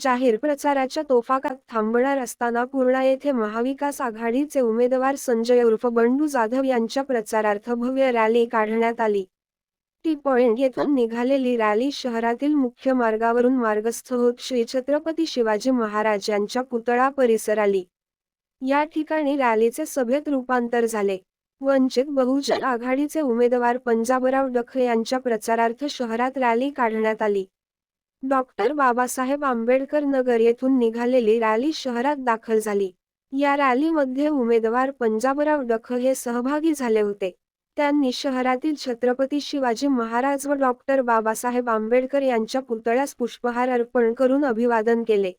जाहीर प्रचाराच्या तोफाकात थांबणार असताना पूर्णा येथे महाविकास आघाडीचे उमेदवार संजय उर्फ बंडू जाधव यांच्या प्रचारार्थ भव्य रॅली काढण्यात आली. टी पॉइंट येथून निघालेली रॅली शहरातील मुख्य मार्गावरून मार्गस्थ होत श्री छत्रपती शिवाजी महाराज यांच्या पुतळा परिसर आली. या ठिकाणी रॅलीचे सभेत रूपांतर झाले. वंचित बहुजन आघाडीचे उमेदवार पंजाबराव डखे यांच्या प्रचारार्थ शहरात रॅली काढण्यात आली. डॉक्टर बाबासाहेब आंबेडकर नगर येथून निघालेली रॅली शहरात दाखल झाली. या रॅलीमध्ये उमेदवार पंजाबराव डख हे सहभागी झाले होते. त्यांनी शहरातील छत्रपती शिवाजी महाराज व डॉक्टर बाबासाहेब आंबेडकर यांच्या पुतळ्यास पुष्पहार अर्पण करून अभिवादन केले.